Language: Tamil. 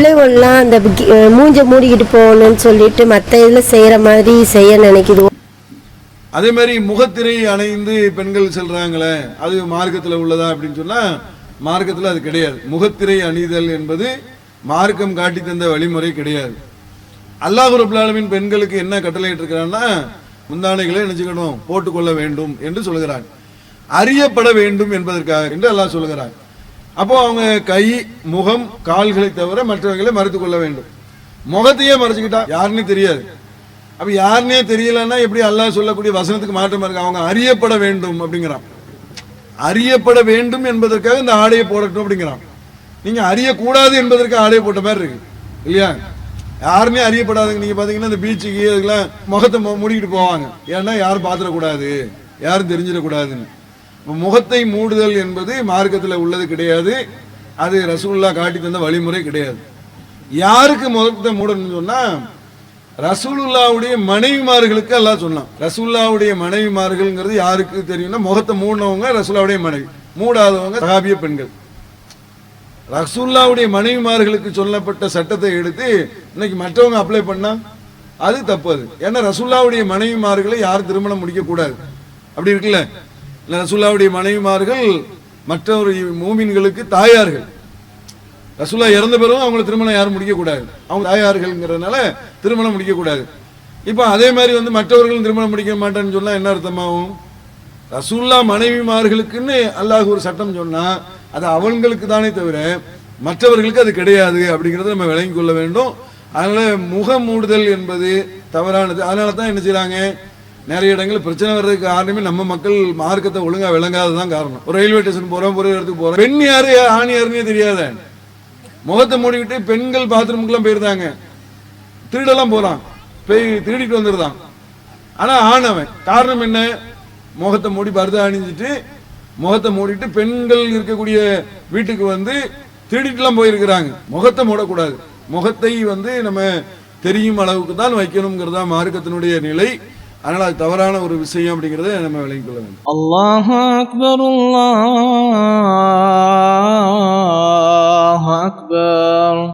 பிள்ளைகள்லாம் அந்த மூஞ்ச மூடிக்கிட்டு போகணும்னு சொல்லிட்டு மற்ற இதில் செய்கிற மாதிரி செய்ய நினைக்குது. அதே மாதிரி முகத்திரை அணைந்து பெண்கள் செல்றாங்களே அது மார்க்கத்தில் உள்ளதா அப்படின்னு சொன்னா மார்க்கத்தில் அது கிடையாது. முகத்திரை அணிதல் என்பது மார்க்கம் காட்டி தந்த வழிமுறை கிடையாது. அல்லாஹ் ரபுல் பெண்களுக்கு என்ன கட்டளையிட்டு இருக்கிறான்னா முந்தானைகளை நினைச்சுக்கணும் போட்டுக்கொள்ள வேண்டும் என்று சொல்கிறான் அறியப்பட வேண்டும் என்பதற்காக என்று அல்லாஹ் சொல்கிறான் அப்போ அவங்க கை முகம் கால்களை தவிர மற்றவர்களை மறைத்து கொள்ள வேண்டும். முகத்தையே மறைச்சுக்கிட்டா யாருன்னு தெரியாது. அப்ப யாருனே தெரியலன்னா எப்படி அல்லாஹ் சொல்லக்கூடிய வசனத்துக்கு மாற்றமா இருக்கு? அவங்க அறியப்பட வேண்டும் அப்படிங்கிறான். அறியப்பட வேண்டும் என்பதற்காக இந்த ஆடையை போடட்டும் அப்படிங்கிறான். நீங்க அறியக்கூடாது என்பதற்கு ஆடையை போட்ட மாதிரி இருக்கு. இல்லையா? யாருமே அறியப்படாதுங்க நீங்க பாத்தீங்கன்னா இந்த பீச்சுக்கு அதுக்கெல்லாம் முகத்தை மு- மூடிக்கிட்டு போவாங்க. ஏன்னா யாரும் பாத்திரக்கூடாது யாரும் தெரிஞ்சிடக்கூடாதுன்னு. முகத்தை மூடுதல் என்பது மார்க்கத்தில் உள்ளது கிடையாது. அது ரசூல்லா காட்டி தந்த வழிமுறை கிடையாது. யாருக்கு முகத்தை மூடணும்னு சொன்னா ரசூலுல்லாவுடைய மனைவிமார்களுக்கு எல்லாம் சொன்னான். ரசூல்லாவுடைய மனைவிமார்கள்ங்கிறது யாருக்கு தெரியும்னா முகத்தை மூடினவங்க ரசூல்லாவுடைய மனைவி மூடாதவங்க சகாபிய பெண்கள். ரசூல்லாவுடைய மனைவிமார்களுக்கு சொல்லப்பட்ட சட்டத்தை எடுத்து இன்னைக்கு மற்றவங்க அப்ளை பண்ணா அது தப்பு அது. ஏன்னா ரசூல்லாவுடைய மனைவிமார்களை யாரும் திருமணம் முடிக்க கூடாது அப்படி இருக்குல்ல? ரசூல்லாவுடைய மனைவிமார்கள் மற்றவர் மூமின்களுக்கு தாயார்கள். ரசுல்லா இறந்த பிறகு அவங்களை திருமணம் யாரும் முடிக்கக்கூடாது. அவங்க தாயார்கள்ங்கிறதுனால திருமணம் முடிக்கக்கூடாது. இப்போ அதே மாதிரி வந்து மற்றவர்களும் திருமணம் முடிக்க மாட்டேன்னு சொன்னால் என்ன அர்த்தமாகும்? ரசூல்லா மனைவிமார்களுக்குன்னு அல்லாஹ் ஒரு சட்டம் சொன்னால் அது அவங்களுக்கு தானே தவிர மற்றவர்களுக்கு அது கிடையாது அப்படிங்கிறத நம்ம விளங்கி கொள்ள வேண்டும். அதனால் முகமூடுதல் என்பது தவறானது. அதனால தான் என்ன செய்கிறாங்க நிறைய இடங்களில் பிரச்சனை வர்றதுக்கு காரணமே நம்ம மக்கள் மார்க்கத்தை ஒழுங்கா விளங்காததான் காரணம். ஒரு ரயில்வே ஸ்டேஷன் போகிறோம் ஒரு இடத்துக்கு போகிறோம் பெண் யாரு ஆண் யாருன்னே தெரியாத. முகத்தை மூடிக்கிட்டு பெண்கள் பாத்ரூமுக்குலாம் போயிருந்தாங்க. திருடெல்லாம் போகிறான் போய் திருடிட்டு வந்துருதான் ஆனால் ஆணவன் காரணம் என்ன? முகத்தை மூடி பருதா அணிஞ்சிட்டு முகத்தை மூடிட்டு பெண்கள் இருக்கக்கூடிய வீட்டுக்கு வந்து திருடிட்டுலாம் போயிருக்கிறாங்க. முகத்தை மூடக்கூடாது. முகத்தை வந்து நம்ம தெரியும் அளவுக்கு தான் வைக்கணுங்கிறதா மார்க்கத்தினுடைய நிலை. அதனால் அது தவறான ஒரு விஷயம் அப்படிங்கிறத நம்ம விளங்கிக் கொள்ள வேண்டும். அல்லாஹ் அக்பர்